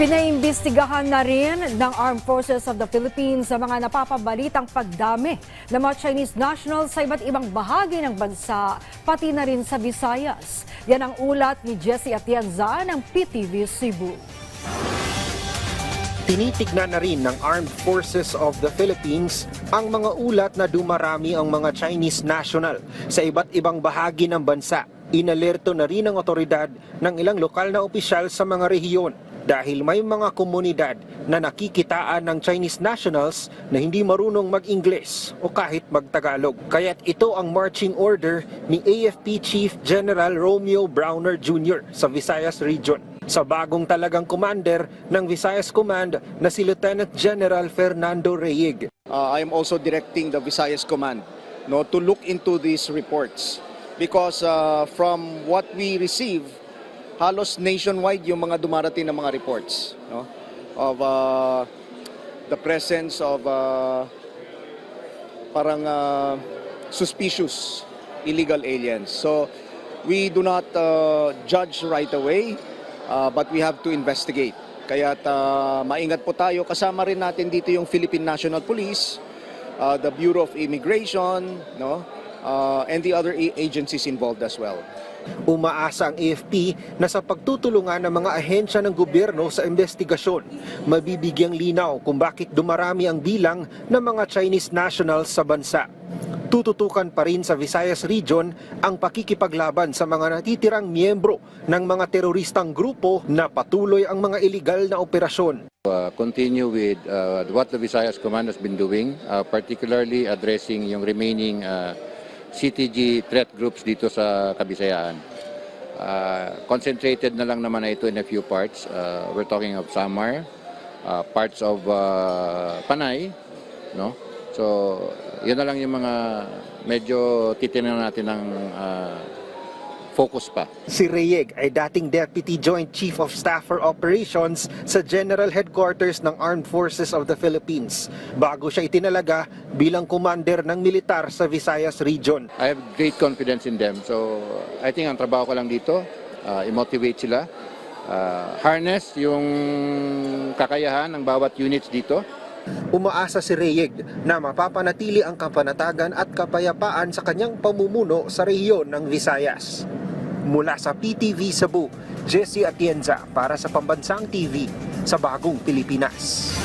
Pinaimbestigahan na rin ng Armed Forces of the Philippines sa mga napapabalitang pagdami ng mga Chinese nationals sa iba't ibang bahagi ng bansa, pati na rin sa Visayas. Yan ang ulat ni Jesse Atienza ng PTV Cebu. Tinitignan na rin ng Armed Forces of the Philippines ang mga ulat na dumarami ang mga Chinese national sa iba't ibang bahagi ng bansa. Inalerto na rin ang otoridad ng ilang lokal na opisyal sa mga rehiyon dahil may mga komunidad na nakikitaan ng Chinese nationals na hindi marunong mag-Ingles o kahit mag-Tagalog. Kaya't ito ang marching order ni AFP Chief General Romeo Browner Jr. sa Visayas Region sa bagong talagang commander ng Visayas Command na si Lieutenant General Fernando Reyig. Uh, I am also directing the Visayas Command no, to look into these reports because uh, from what we receive, halos nationwide yung mga dumarating na mga reports no, of uh, the presence of uh, parang uh, suspicious illegal aliens. So we do not uh, judge right away, uh, but we have to investigate. Kaya maingat po tayo. Kasama rin natin dito yung Philippine National Police, uh, the Bureau of Immigration, no? Uh, and the other agencies involved as well. Umaasa ang AFP na sa pagtutulungan ng mga ahensya ng gobyerno sa investigasyon, mabibigyang linaw kung bakit dumarami ang bilang ng mga Chinese nationals sa bansa. Tututukan pa rin sa Visayas Region ang pakikipaglaban sa mga natitirang miyembro ng mga teroristang grupo na patuloy ang mga iligal na operasyon. uh, continue with uh, what the Visayas Command has been doing, uh, particularly addressing yung remaining uh, CTG threat groups dito sa Kabisayaan. Uh, concentrated na lang naman na ito in a few parts. Uh, we're talking of Samar, uh, parts of uh, Panay, no? So, yun na lang yung mga medyo titingnan natin ng uh, focus pa. Si Reyeg ay dating Deputy Joint Chief of Staff for Operations sa General Headquarters ng Armed Forces of the Philippines bago siya itinalaga bilang commander ng militar sa Visayas Region. I have great confidence in them. So, I think ang trabaho ko lang dito, uh, i-motivate sila, uh, harness yung kakayahan ng bawat units dito, Umaasa si Reyeg na mapapanatili ang kapanatagan at kapayapaan sa kanyang pamumuno sa rehiyon ng Visayas. Mula sa PTV Cebu, Jesse Atienza para sa Pambansang TV sa Bagong Pilipinas.